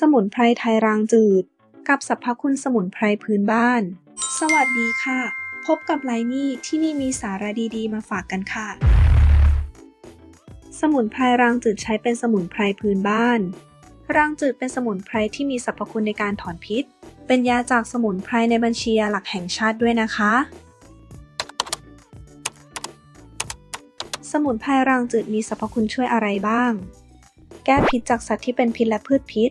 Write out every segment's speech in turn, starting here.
สมุนไพรไทยรางจืด กับสรรพคุณสมุนไพรพื้นบ้าน สวัสดีค่ะ พบกับไลนี่ที่นี่มีสาระดีๆ มาฝากกันค่ะ สมุนไพรรางจืดใช้เป็นสมุนไพรพื้นบ้านรางจืดเป็นสมุนไพรที่มีสรรพคุณในการถอนพิษ เป็นยาจากสมุนไพรในบัญชียาหลักแห่งชาติด้วยนะคะ สมุนไพรรางจืดมีสรรพคุณช่วยอะไรบ้าง ก้พิษจากสัตว์ที่เป็นพิษและพืชพิษ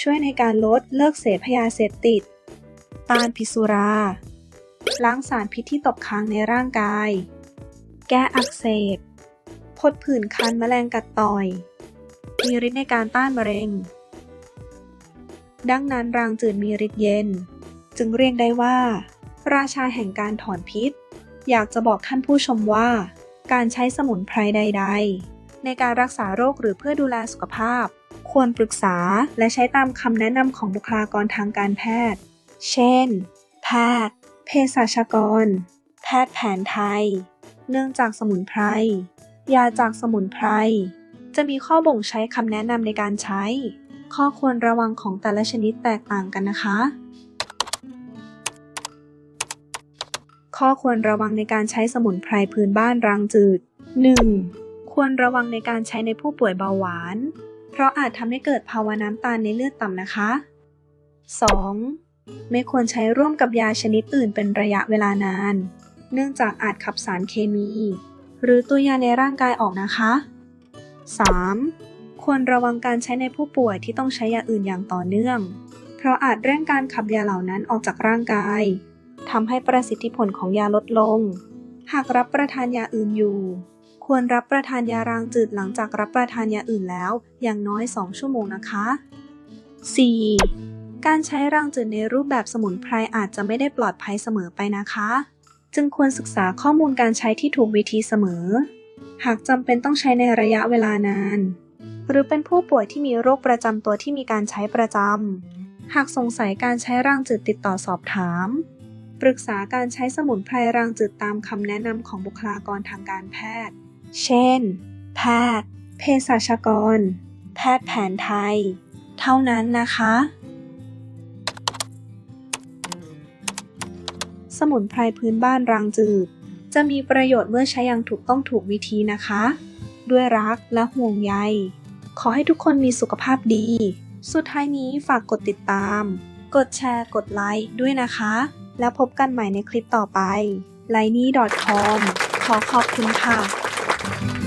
ช่วยในการลดเลิกเสพยาเสพติด ต้านพิษสุรา ล้างสารพิษที่ตกค้างในร่างกาย แก้อักเสบพดผื่นคันแมลงกัดต่อย มีฤทธิ์ในการต้านมะเร็ง ดังนั้นรางจืดมีฤทธิ์เย็น จึงเรียกได้ว่า ราชาแห่งการถอนพิษ อยากจะบอกท่านผู้ชมว่า การใช้สมุนไพรใด ๆ ในการรักษาโรคหรือเพื่อดูแลสุขภาพ ควรปรึกษาและใช้ตามคำแนะนำของบุคลากรทางการแพทย์ เช่น แพทย์ เภสัชกร แพทย์แผนไทย เนื่องจากสมุนไพร ยาจากสมุนไพร จะมีข้อบ่งใช้คำแนะนำในการใช้ ข้อควรระวังของแต่ละชนิดแตกต่างกันนะคะ ข้อควรระวังในการใช้สมุนไพรพื้นบ้านรางจืด 1. ควรระวังในการใช้ในผู้ป่วยเบาหวาน เพราะอาจทำให้เกิดภาวะน้ำตาลในเลือดต่ำนะคะ 2. ไม่ควรใช้ร่วมกับยาชนิดอื่นเป็นระยะเวลานาน เนื่องจากอาจขับสารเคมี หรือตัวยาในร่างกายออกนะคะ 3. ควรระวังการใช้ในผู้ป่วยที่ต้องใช้ยาอื่นอย่างต่อเนื่อง เพราะอาจเร่งการขับยาเหล่านั้นออกจากร่างกายทำให้ประสิทธิผลของยาลดลง หากรับประทานยาอื่นอยู่ ควรรับประทานยารางจืดหลังจากรับประทานยาอื่นแล้ว อย่างน้อย 2 ชั่วโมงนะคะ 4. การใช้รางจืดในรูปแบบสมุนไพรอาจจะไม่ได้ปลอดภัยเสมอไปนะคะ จึงควรศึกษาข้อมูลการใช้ที่ถูกวิธีเสมอ หากจำเป็นต้องใช้ในระยะเวลานาน หรือเป็นผู้ป่วยที่มีโรคประจำตัวที่มีการใช้ประจำ หากสงสัยการใช้รางจืดติดต่อสอบถามปรึกษาการใช้สมุนไพรรางจืดตามคำแนะนำของบุคลากรทางการแพทย์ เช่น แพทย์ เภสัชกร แพทย์แผนไทย เท่านั้นนะคะ สมุนไพรพื้นบ้านรางจืด จะมีประโยชน์เมื่อใช้อย่างถูกต้องถูกวิธีนะคะ ด้วยรักและห่วงใย ขอให้ทุกคนมีสุขภาพดี สุดท้ายนี้ฝากกดติดตาม กดแชร์ กดไลค์ด้วยนะคะ แล้วพบกันใหม่ในคลิปต่อไป l i n e c o m ขอขอบคุณค่ะ Mm-hmm.